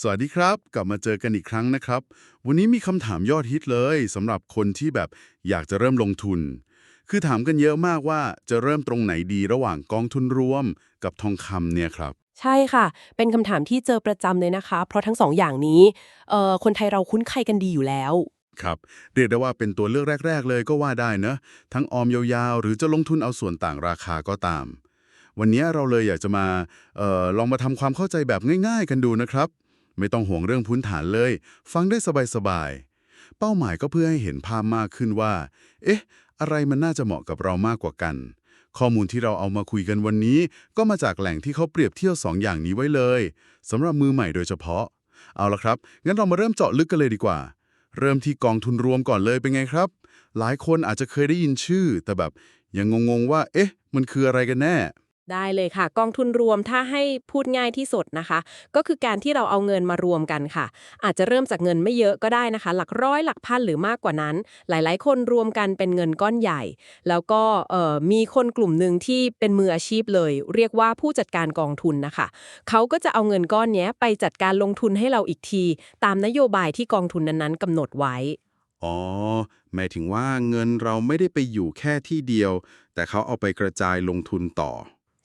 สวัสดีครับ กลับมาเจอกันอีกครั้งนะครับ วันนี้มีคำถามยอดฮิตเลยสำหรับคนที่แบบอยากจะเริ่มลงทุน คือถามกันเยอะมากว่าจะเริ่มตรงไหนดีระหว่างกองทุนรวมกับทองคำเนี่ยครับ ใช่ค่ะ เป็นคำถามที่เจอประจำเลยนะคะ เพราะทั้งสองอย่างนี้เอ่อคนไทยเราคุ้นเคยกันดีอยู่แล้ว ครับ เรียกได้ว่าเป็นตัวเลือกแรก ๆ เลยก็ว่าได้นะทั้งออมยาวๆ หรือจะลงทุนเอาส่วนต่างราคาก็ตาม วันนี้เราเลยอยากจะมาเออลองมาทำความเข้าใจแบบง่าย ๆ กันดูนะครับ ไม่ต้องห่วงเรื่องพื้นฐานเลย ฟังได้สบายๆ เป้าหมายก็เพื่อให้เห็นภาพมากขึ้นว่า เอ๊ะ อะไรมันน่าจะเหมาะกับเรามากกว่ากัน ข้อมูลที่เราเอามาคุยกันวันนี้ ก็มาจากแหล่งที่เขาเปรียบเทียบสองอย่างนี้ไว้เลยสำหรับมือใหม่โดยเฉพาะ เอาละครับ งั้นเรามาเริ่มเจาะลึกกันเลยดีกว่า เริ่มที่กองทุนรวมก่อนเลยเป็นไงครับ หลายคนอาจจะเคยได้ยินชื่อ แต่แบบยังงงๆว่า เอ๊ะ มันคืออะไรกันแน่ ได้เลยค่ะ กองทุนรวมถ้าให้พูดง่ายที่สุดนะคะ ก็คือการที่เราเอาเงินมารวมกันค่ะ อาจจะเริ่มจากเงินไม่เยอะก็ได้นะคะ หลักร้อยหลักพันหรือมากกว่านั้น หลาย ๆ คนรวมกันเป็นเงินก้อนใหญ่ แล้วก็มีคนกลุ่มหนึ่งที่เป็นมืออาชีพเลย เรียกว่าผู้จัดการกองทุนนะคะเขาก็จะเอาเงินก้อนนี้ไปจัดการลงทุนให้เราอีกที ตามนโยบายที่กองทุนนั้นๆกำหนดไว้อ๋อหมายถึงว่าเงินเราไม่ได้ไปอยู่แค่ที่เดียว แต่เขาเอาไปกระจายลงทุนต่อ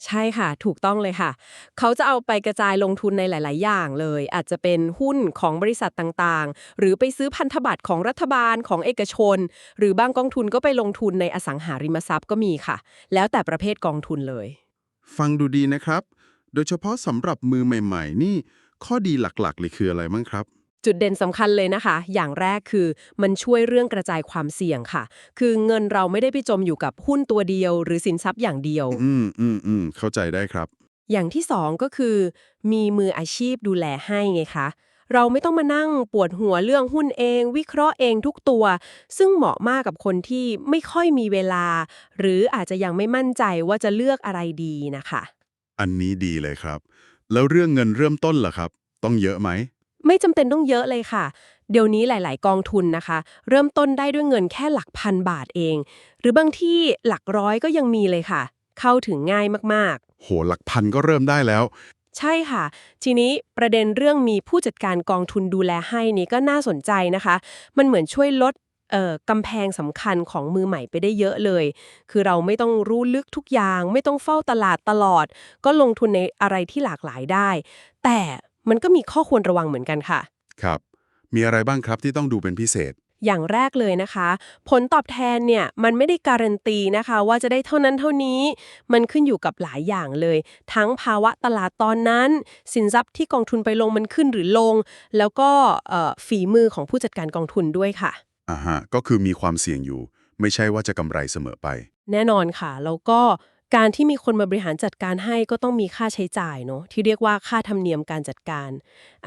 ใช่ค่ะ ถูกต้องเลยค่ะ เขาจะเอาไปกระจายลงทุนในหลาย ๆ อย่างเลย อาจจะเป็นหุ้นของบริษัทต่าง ๆ หรือไปซื้อพันธบัตรของรัฐบาลของเอกชน หรือบางกองทุนก็ไปลงทุนในอสังหาริมทรัพย์ก็มีค่ะ แล้วแต่ประเภทกองทุนเลย ฟังดูดีนะครับ โดยเฉพาะสำหรับมือใหม่ ๆ นี่ ข้อดีหลัก ๆ เลยคืออะไรบ้งครับ จุดเด่นสำคัญเลยนะคะ อย่างแรกคือมันช่วยเรื่องกระจายความเสี่ยงค่ะ คือเงินเราไม่ได้ไปจมอยู่กับหุ้นตัวเดียว หรือสินทรัพย์อย่างเดียว อืมอืมอืมเข้าใจได้ครับ อย่างที่สองก็คือ มีมืออาชีพดูแลให้ไงคะเราไม่ต้องมานั่งปวดหัวเรื่องหุ้นเอง วิเคราะห์เองทุกตัว ซึ่งเหมาะมากกับคนที่ไม่ค่อยมีเวลา หรืออาจจะยังไม่มั่นใจว่าจะเลือกอะไรดีนะคะ อันนี้ดีเลยครับ แล้วเรื่องเงินเริ่มต้นล่ะครับ ต้องเยอะไหม ไม่จำเป็นต้องเยอะเลยค่ะ เดี๋ยวนี้หลาย ๆ กองทุนนะคะ เริ่มต้นได้ด้วยเงินแค่หลักพันบาทเอง หรือบางที่หลักร้อยก็ยังมีเลยค่ะ เข้าถึงง่ายมากๆโหหลักพันก็เริ่มได้แล้วใช่ค่ะ ทีนี้ประเด็นเรื่องมีผู้จัดการกองทุนดูแลให้นี่ก็น่าสนใจนะคะ มันเหมือนช่วยลดเอ่อกำแพงสำคัญของมือใหม่ไปได้เยอะเลย คือเราไม่ต้องรู้ลึกทุกอย่าง ไม่ต้องเฝ้าตลาดตลอด ก็ลงทุนในอะไรที่หลากหลายได้ แต่ มันก็มีข้อควรระวังเหมือนกันค่ะ ครับ มีอะไรบ้างครับที่ต้องดูเป็นพิเศษ อย่างแรกเลยนะคะ ผลตอบแทนเนี่ยมันไม่ได้การันตีนะคะ ว่าจะได้เท่านั้นเท่านี้ มันขึ้นอยู่กับหลายอย่างเลย ทั้งภาวะตลาดตอนนั้น สินทรัพย์ที่กองทุนไปลงมันขึ้นหรือลง แล้วก็เอ่อฝีมือของผู้จัดการกองทุนด้วยค่ะ อ่าฮะ ก็คือมีความเสี่ยงอยู่ ไม่ใช่ว่าจะกำไรเสมอไป แน่นอนค่ะ แล้วก็ การที่มีคนมาบริหารจัดการให้ก็ต้องมีค่าใช้จ่ายเนาะที่เรียกว่าค่าธรรมเนียมการจัดการ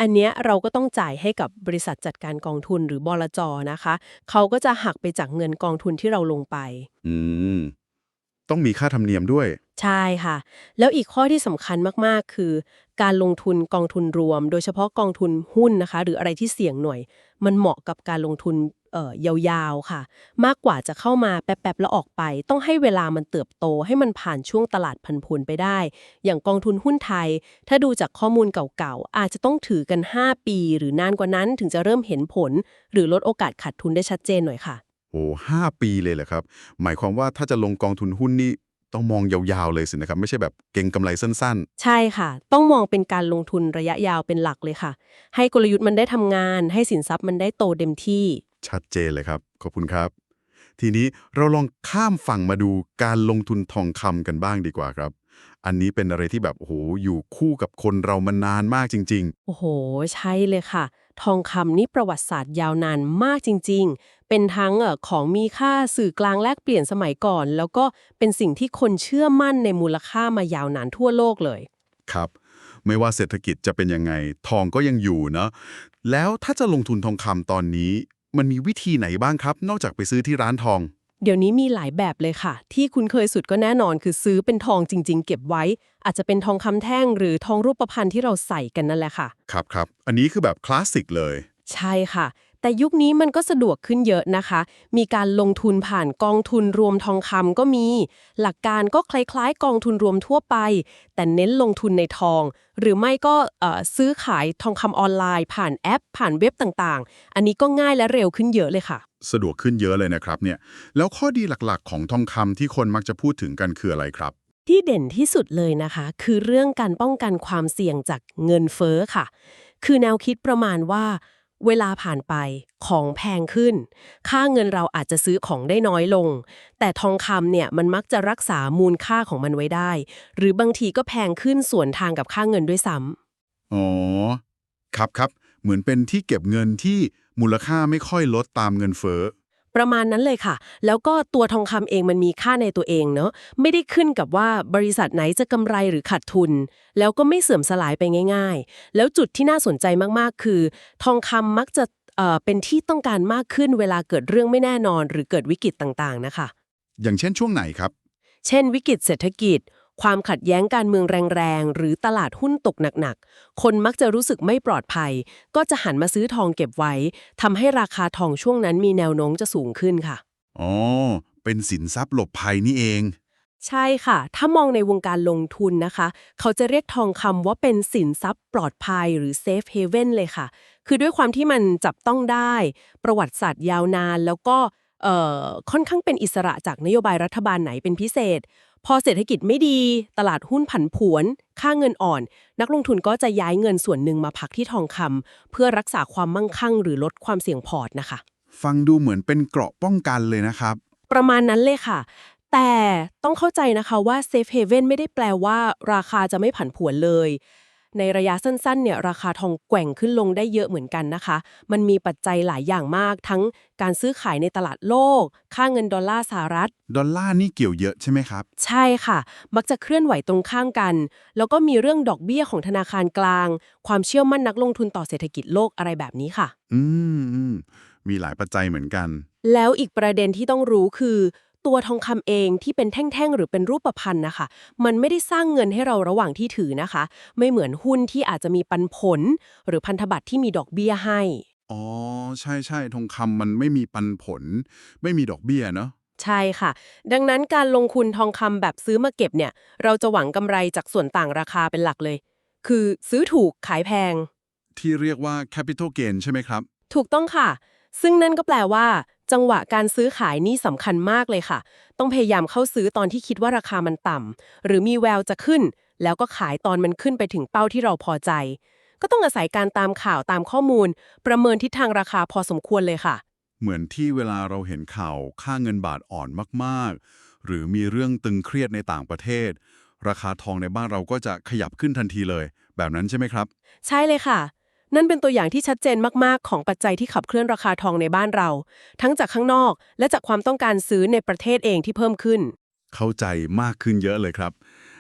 อันเนี้ยเราก็ต้องจ่ายให้กับบริษัทจัดการกองทุนหรือบลจนะคะ เขาก็จะหักไปจากเงินกองทุนที่เราลงไป อืม ต้องมีค่าธรรมเนียมด้วย ใช่ค่ะ แล้วอีกข้อที่สำคัญมากๆ คือ การลงทุนกองทุนรวม โดยเฉพาะกองทุนหุ้นนะคะ หรืออะไรที่เสี่ยงหน่อย มันเหมาะกับการลงทุน เอ่อยาวๆค่ะ มากกว่าจะเข้ามาแป๊บๆแล้วออกไป ต้องให้เวลามันเติบโตให้มันผ่านช่วงตลาดพันผวนไปได้ อย่างกองทุนหุ้นไทย ถ้าดูจากข้อมูลเก่าๆ อาจจะต้องถือกัน 5 ปี หรือนานกว่านั้นถึงจะเริ่มเห็นผล หรือลดโอกาสขาดทุนได้ชัดเจนหน่อยค่ะ โอ้ห้าปีเลยเหรอครับ หมายความว่าถ้าจะลงกองทุนหุ้นนี่ต้องมองยาวๆเลยสินะครับ ไม่ใช่แบบเก็งกำไรสั้นใช่ค่ะ ต้องมองเป็นการลงทุนระยะยาวเป็นหลักเลยค่ะ ให้กลยุทธ์มันได้ทำงาน ให้สินทรัพย์มันได้โตเต็มที่ๆ ชัดเจนเลยครับ ขอบคุณครับ ทีนี้เราลองข้ามฝั่งมาดูการลงทุนทองคำกันบ้างดีกว่าครับ อันนี้เป็นอะไรที่แบบโอ้โหอยู่คู่กับคนเรามานานมากจริงโอ้โห ใช่เลยค่ะ ทองคำนี่ประวัติศาสตร์ยาวนานมากจริง ๆ เป็นทั้งเอ่อของมีค่าสื่อกลางแลกเปลี่ยนสมัยก่อน แล้วก็เป็นสิ่งที่คนเชื่อมั่นในมูลค่ามายาวนานทั่วโลกเลยๆครับ ไม่ว่าเศรษฐกิจจะเป็นยังไง ทองก็ยังอยู่เนาะแล้วถ้าจะลงทุนทองคำตอนนี้ มันมีวิธีไหนบ้างครับ นอกจากไปซื้อที่ร้านทอง เดี๋ยวนี้มีหลายแบบเลยค่ะ ที่คุ้นเคยสุดก็แน่นอนคือซื้อเป็นทองจริง ๆ เก็บไว้ อาจจะเป็นทองคำแท่งหรือทองรูปพรรณที่เราใส่กันนั่นแหละค่ะ ครับครับ อันนี้คือแบบคลาสสิกเลย ใช่ค่ะ แต่ยุคนี้มันก็สะดวกขึ้นเยอะนะคะ มีการลงทุนผ่านกองทุนรวมทองคำก็มี หลักการก็คล้ายๆ กองทุนรวมทั่วไป แต่เน้นลงทุนในทอง หรือไม่ก็เอ่อซื้อขายทองคำออนไลน์ ผ่านแอป ผ่านเว็บต่างๆ อันนี้ก็ง่ายและเร็วขึ้นเยอะเลยค่ะ สะดวกขึ้นเยอะเลยนะครับเนี่ย แล้วข้อดีหลักๆ ของทองคำที่คนมักจะพูดถึงกันคืออะไรครับที่เด่นที่สุดเลยนะคะ คือเรื่องการป้องกันความเสี่ยงจากเงินเฟ้อค่ะ คือแนวคิดประมาณว่า เวลาผ่านไปของแพงขึ้น ค่าเงินเราอาจจะซื้อของได้น้อยลง แต่ทองคำเนี่ยมันมักจะรักษามูลค่าของมันไว้ได้ หรือบางทีก็แพงขึ้นส่วนทางกับค่าเงินด้วยซ้ำอ๋อ ครับครับ เหมือนเป็นที่เก็บเงินที่มูลค่าไม่ค่อยลดตามเงินเฟ้อ ประมาณนั้นเลยค่ะ แล้วก็ตัวทองคำเองมันมีค่าในตัวเองเนาะไม่ได้ขึ้นกับว่าบริษัทไหนจะกำไรหรือขาดทุน แล้วก็ไม่เสื่อมสลายไปง่าย ๆ แล้วจุดที่น่าสนใจมากๆ คือ ทองคำมักจะเอ่อเป็นที่ต้องการมากขึ้นเวลาเกิดเรื่องไม่แน่นอน หรือเกิดวิกฤตต่างๆนะคะ อย่างเช่นช่วงไหนครับ เช่น วิกฤตเศรษฐกิจ ความขัดแย้งการเมืองแรงๆ หรือตลาดหุ้นตกหนักๆ คนมักจะรู้สึกไม่ปลอดภัย ก็จะหันมาซื้อทองเก็บไว้ทำให้ราคาทองช่วงนั้นมีแนวโน้มจะสูงขึ้นค่ะ อ๋อ เป็นสินทรัพย์หลบภัยนี่เอง ใช่ค่ะ ถ้ามองในวงการลงทุนนะคะ เขาจะเรียกทองคำว่าเป็นสินทรัพย์ปลอดภัยหรือ safe haven เลยค่ะ คือด้วยความที่มันจับต้องได้ ประวัติศาสตร์ยาวนานแล้วก็เอ่อ ค่อนข้างเป็นอิสระจากนโยบายรัฐบาลไหนเป็นพิเศษ พอเศรษฐกิจไม่ดี ตลาดหุ้นผันผวน ค่าเงินอ่อน นักลงทุนก็จะย้ายเงินส่วนหนึ่งมาพักที่ทองคำเพื่อรักษาความมั่งคั่ง หรือลดความเสี่ยงพอร์ตนะคะ ฟังดูเหมือนเป็นเกราะป้องกันเลยนะครับ ประมาณนั้นเลยค่ะ แต่ต้องเข้าใจนะคะว่า Safe Haven ไม่ได้แปลว่า ราคาจะไม่ผันผวนเลย ในระยะสั้นๆเนี่ยราคาทองแกว่งขึ้นลงได้เยอะเหมือนกันนะคะ มันมีปัจจัยหลายอย่างมากทั้งการซื้อขายในตลาดโลก ค่าเงินดอลลาร์สหรัฐ ดอลลาร์นี่เกี่ยวเยอะใช่ไหมครับ ใช่ค่ะ มักจะเคลื่อนไหวตรงข้างกัน แล้วก็มีเรื่องดอกเบี้ยของธนาคารกลาง ความเชื่อมั่นนักลงทุนต่อเศรษฐกิจโลกอะไรแบบนี้ค่ะ อืมอืมมีหลายปัจจัยเหมือนกัน แล้วอีกประเด็นที่ต้องรู้คือ ตัวทองคำเองที่เป็นแท่งๆ หรือเป็นรูปพันธ์นะคะ มันไม่ได้สร้างเงินให้เราระหว่างที่ถือนะคะ ไม่เหมือนหุ้นที่อาจจะมีปันผล หรือพันธบัตรที่มีดอกเบี้ยให้ อ๋อ ใช่ใช่ทองคำมันไม่มีปันผล ไม่มีดอกเบี้ยเนาะใช่ค่ะ ดังนั้นการลงทุนทองคำแบบซื้อมาเก็บเนี่ย เราจะหวังกำไรจากส่วนต่างราคาเป็นหลักเลย คือซื้อถูกขายแพง ที่เรียกว่า capital gain ใช่ไหมครับ ถูกต้องค่ะ ซึ่งนั่นก็แปลว่า จังหวะการซื้อขายนี่สำคัญมากเลยค่ะ ต้องพยายามเข้าซื้อตอนที่คิดว่าราคามันต่ำหรือมีแววจะขึ้น แล้วก็ขายตอนมันขึ้นไปถึงเป้าที่เราพอใจ ก็ต้องอาศัยการตามข่าวตามข้อมูล ประเมินทิศทางราคาพอสมควรเลยค่ะ เหมือนที่เวลาเราเห็นข่าวค่าเงินบาทอ่อนมากๆ หรือมีเรื่องตึงเครียดในต่างประเทศ ราคาทองในบ้านเราก็จะขยับขึ้นทันทีเลย แบบนั้นใช่ไหมครับ ใช่เลยค่ะ นั่นเป็นตัวอย่างที่ชัดเจนมาก ๆ ของปัจจัยที่ขับเคลื่อนราคาทองในบ้านเรา ทั้งจากข้างนอก และจากความต้องการซื้อในประเทศเองที่เพิ่มขึ้น เข้าใจมากขึ้นเยอะเลยครับ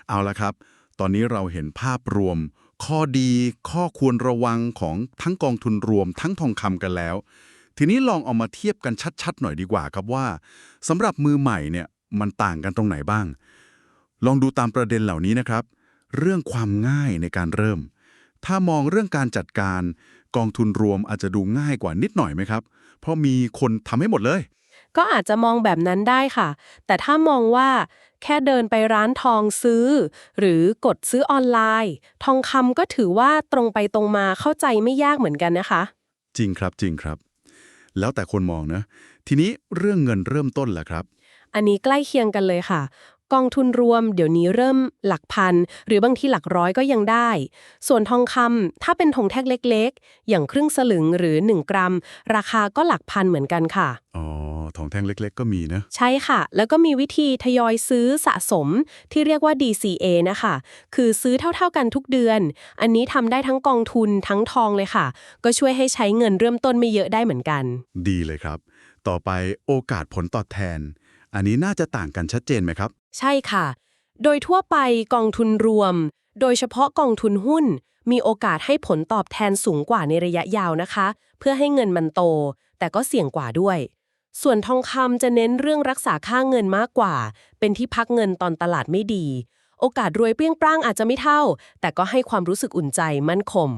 เอาละครับ ตอนนี้เราเห็นภาพรวม ข้อดี ข้อควรระวังของทั้งกองทุนรวม ทั้งทองคำกันแล้ว ทีนี้ลองเอามาเทียบกันชัด ๆ หน่อยดีกว่าครับว่าสำหรับมือใหม่เนี่ยมันต่างกันตรงไหนบ้าง ลองดูตามประเด็นเหล่านี้นะครับ เรื่องความง่ายในการเริ่ม ถ้ามองเรื่องการจัดการกองทุนรวมอาจจะดูง่ายกว่านิดหน่อยไหมครับ เพราะมีคนทำให้หมดเลย ก็อาจจะมองแบบนั้นได้ค่ะ แต่ถ้ามองว่าแค่เดินไปร้านทองซื้อ หรือกดซื้อออนไลน์ ทองคำก็ถือว่าตรงไปตรงมาเข้าใจไม่ยากเหมือนกันนะคะ จริงครับจริงครับ แล้วแต่คนมองนะ ทีนี้เรื่องเงินเริ่มต้นล่ะครับ อันนี้ใกล้เคียงกันเลยค่ะ กองทุนรวม เดี๋ยวนี้เริ่มหลักพัน หรือบางทีหลักร้อยก็ยังได้ ส่วนทองคำถ้าเป็นทองแท่งเล็กๆ อย่างครึ่งสลึงหรือ 1 กรัม ราคาก็หลักพันเหมือนกันค่ะ อ๋อ ทองแท่งเล็กๆ ก็มีนะ ใช่ค่ะ แล้วก็มีวิธีทยอยซื้อสะสมที่เรียกว่า DCA นะคะ คือซื้อเท่าๆกันทุกเดือน อันนี้ทำได้ทั้งกองทุนทั้งทองเลยค่ะ ก็ช่วยให้ใช้เงินเริ่มต้นไม่เยอะได้เหมือนกัน ดีเลยครับ ต่อไปโอกาสผลตอบแทนอันนี้น่าจะต่างกันชัดเจนไหมครับ ใช่ค่ะ โดยทั่วไปกองทุนรวม โดยเฉพาะกองทุนหุ้น มีโอกาสให้ผลตอบแทนสูงกว่าในระยะยาวนะคะ เพื่อให้เงินมันโต แต่ก็เสี่ยงกว่าด้วย ส่วนทองคำจะเน้นเรื่องรักษาค่าเงินมากกว่า เป็นที่พักเงินตอนตลาดไม่ดี โอกาสรวยเปรี้ยงปร้างอาจจะไม่เท่า แต่ก็ให้ความรู้สึกอุ่นใจมั่นคง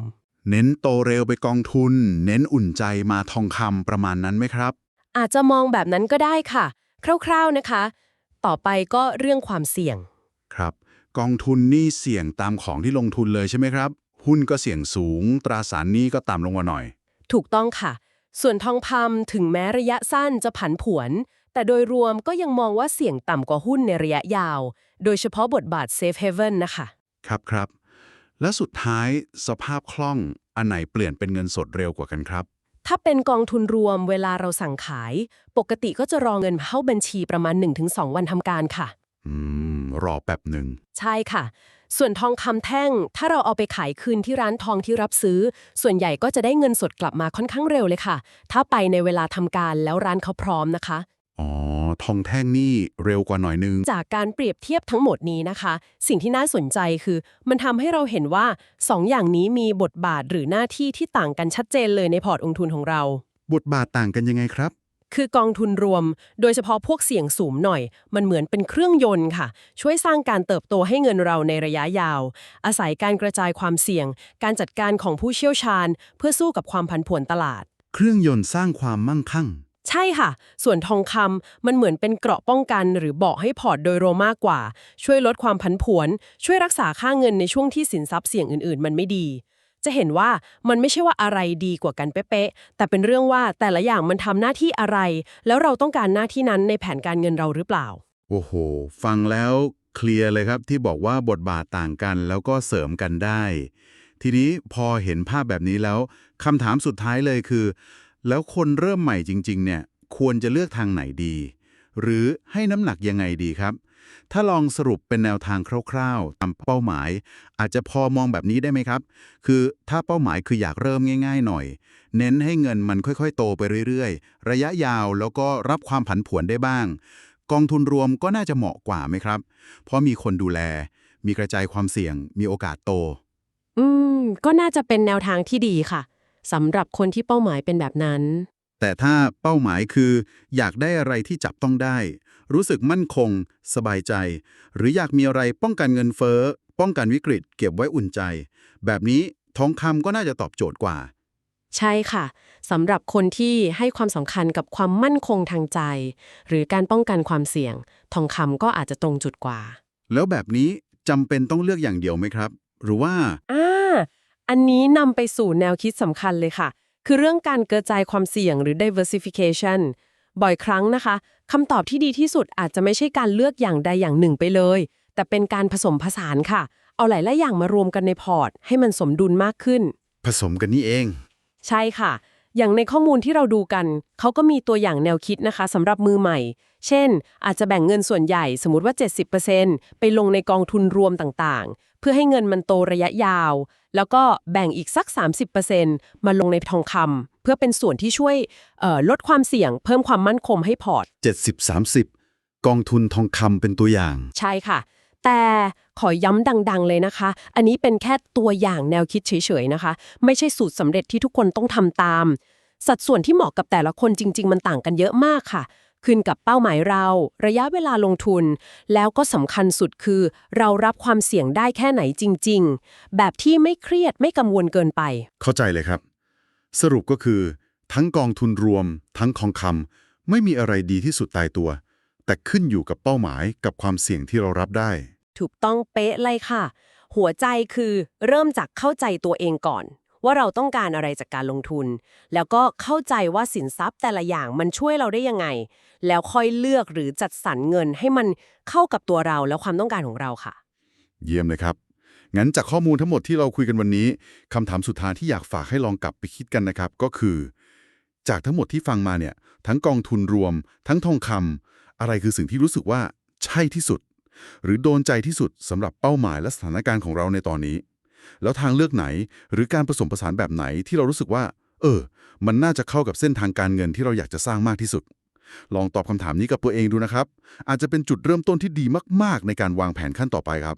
เน้นโตเร็วไปกองทุน เน้นอุ่นใจมาทองคำประมาณนั้นไหมครับ อาจจะมองแบบนั้นก็ได้ค่ะ คร่าวๆนะคะ ต่อไปก็เรื่องความเสี่ยง ครับ กองทุนนี่เสี่ยงตามของที่ลงทุนเลยใช่ไหมครับ หุ้นก็เสี่ยงสูง ตราสารหนี้ก็ต่ำลงมาหน่อย ถูกต้องค่ะ ส่วนทองคำถึงแม้ระยะสั้นจะผันผวน แต่โดยรวมก็ยังมองว่าเสี่ยงต่ำกว่าหุ้นในระยะยาว โดยเฉพาะบทบาท Safe Haven นะคะ ครับครับ และสุดท้ายสภาพคล่องอันไหนเปลี่ยนเป็นเงินสดเร็วกว่ากันครับ ถ้าเป็นกองทุนรวมเวลาเราสั่งขาย ปกติก็จะรอเงินเข้าบัญชีประมาณ 1-2 วันทำการค่ะ อืม รอแป๊บหนึ่ง ใช่ค่ะ ส่วนทองคำแท่ง ถ้าเราเอาไปขายคืนที่ร้านทองที่รับซื้อ ส่วนใหญ่ก็จะได้เงินสดกลับมาค่อนข้างเร็วเลยค่ะ ถ้าไปในเวลาทำการแล้วร้านเขาพร้อมนะคะ อ๋อ ทองแท่งนี่เร็วกว่าหน่อยนึง จากการเปรียบเทียบทั้งหมดนี้นะคะ สิ่งที่น่าสนใจคือ มันทำให้เราเห็นว่าสองอย่างนี้มีบทบาทหรือหน้าที่ที่ต่างกันชัดเจนเลยในพอร์ตลงทุนของเรา บทบาทต่างกันยังไงครับ คือกองทุนรวม โดยเฉพาะพวกเสี่ยงสูงหน่อย มันเหมือนเป็นเครื่องยนต์ค่ะ ช่วยสร้างการเติบโตให้เงินเราในระยะยาว อาศัยการกระจายความเสี่ยง การจัดการของผู้เชี่ยวชาญ เพื่อสู้กับความผันผวนตลาด เครื่องยนต์สร้างความมั่งคั่ง ใช่ค่ะ ส่วนทองคำมันเหมือนเป็นเกราะป้องกัน หรือเบาะให้พอร์ตโดยรวมมากกว่า ช่วยลดความผันผวน ช่วยรักษาค่าเงินในช่วงที่สินทรัพย์เสี่ยงอื่นๆ มันไม่ดี จะเห็นว่ามันไม่ใช่ว่าอะไรดีกว่ากันเป๊ะๆแต่เป็นเรื่องว่าแต่ละอย่างมันทำหน้าที่อะไร แล้วเราต้องการหน้าที่นั้นในแผนการเงินเราหรือเปล่า โอ้โห ฟังแล้วเคลียร์เลยครับที่บอกว่าบทบาทต่างกันแล้วก็เสริมกันได้ ทีนี้พอเห็นภาพแบบนี้แล้วคำถามสุดท้ายเลยคือ แล้วคนเริ่มใหม่จริง ๆ เนี่ย ควรจะเลือกทางไหนดี หรือให้น้ำหนักยังไงดีครับ ถ้าลองสรุปเป็นแนวทางคร่าวๆตามเป้าหมาย อาจจะพอมองแบบนี้ได้ไหมครับ คือถ้าเป้าหมายคืออยากเริ่มง่าย ๆ หน่อย เน้นให้เงินมันค่อยๆ โตไปเรื่อยๆ ระยะยาวแล้วก็รับความผันผวนได้บ้าง กองทุนรวมก็น่าจะเหมาะกว่าไหมครับ เพราะมีคนดูแล มีกระจายความเสี่ยง มีโอกาสโต อืม ก็น่าจะเป็นแนวทางที่ดีค่ะ สำหรับคนที่เป้าหมายเป็นแบบนั้น แต่ถ้าเป้าหมายคือ อยากได้อะไรที่จับต้องได้ รู้สึกมั่นคง สบายใจ หรืออยากมีอะไรป้องกันเงินเฟ้อ ป้องกันวิกฤต เก็บไว้อุ่นใจ แบบนี้ทองคำก็น่าจะตอบโจทย์กว่า ใช่ค่ะสำหรับคนที่ให้ความสำคัญกับความมั่นคงทางใจ หรือการป้องกันความเสี่ยง ทองคำก็อาจจะตรงจุดกว่า แล้วแบบนี้จำเป็นต้องเลือกอย่างเดียวไหมครับ หรือว่า อ่า อันนี้นำไปสู่แนวคิดสำคัญเลยค่ะ คือเรื่องการกระจายความเสี่ยงหรือ diversification บ่อยครั้งนะคะคำตอบที่ดีที่สุดอาจจะไม่ใช่การเลือกอย่างใดอย่างหนึ่งไปเลย แต่เป็นการผสมผสานค่ะ เอาหลายๆอย่างมารวมกันในพอร์ต ให้มันสมดุลมากขึ้น ผสมกันนี่เอง ใช่ค่ะ อย่างในข้อมูลที่เราดูกัน เขาก็มีตัวอย่างแนวคิดนะคะสำหรับมือใหม่ เช่น อาจจะแบ่งเงินส่วนใหญ่สมมติว่า 70%ไปลงในกองทุนรวมต่างๆ เพื่อให้เงินมันโตระยะยาว แล้วก็แบ่งอีกสัก 30%มาลงในทองคำเพื่อเป็นส่วนที่ช่วยเอ่อลดความเสี่ยง เพิ่มความมั่นคงให้พอร์ต 70-30 กองทุนทองคำเป็นตัวอย่าง ใช่ค่ะ แต่ขอย้ำดัง ๆ เลยนะคะ อันนี้เป็นแค่ตัวอย่างแนวคิดเฉยๆนะคะ ไม่ใช่สูตรสำเร็จที่ทุกคนต้องทำตาม สัดส่วนที่เหมาะกับแต่ละคนจริง ๆ มันต่างกันเยอะมากค่ะ ขึ้นกับเป้าหมายเรา ระยะเวลาลงทุน แล้วก็สำคัญสุดคือ เรารับความเสี่ยงได้แค่ไหนจริง ๆ แบบที่ไม่เครียดไม่กังวลเกินไป เข้าใจเลยครับ สรุปก็คือ ทั้งกองทุนรวม ทั้งทองคำไม่มีอะไรดีที่สุดตายตัว แต่ขึ้นอยู่กับเป้าหมายกับความเสี่ยงที่เรารับได้ ถูกต้องเป๊ะเลยค่ะ หัวใจคือเริ่มจากเข้าใจตัวเองก่อน ว่าเราต้องการอะไรจากการลงทุน แล้วก็เข้าใจว่าสินทรัพย์แต่ละอย่างมันช่วยเราได้ยังไง แล้วค่อยเลือกหรือจัดสรรเงินให้มันเข้ากับตัวเราและความต้องการของเราค่ะ เยี่ยมเลยครับ งั้นจากข้อมูลทั้งหมดที่เราคุยกันวันนี้คำถามสุดท้ายที่อยากฝากให้ลองกลับไปคิดกันนะครับ ก็คือ จากทั้งหมดที่ฟังมาเนี่ย ทั้งกองทุนรวม ทั้งทองคำอะไรคือสิ่งที่รู้สึกว่าใช่ที่สุด หรือโดนใจที่สุดสำหรับเป้าหมายและสถานการณ์ของเราในตอนนี้ แล้วทางเลือกไหน หรือการผสมผสานแบบไหนที่เรารู้สึกว่า เออ มันน่าจะเข้ากับเส้นทางการเงินที่เราอยากจะสร้างมากที่สุด ลองตอบคำถามนี้กับตัวเองดูนะครับ อาจจะเป็นจุดเริ่มต้นที่ดีมาก ๆ ในการวางแผนขั้นต่อไปครับ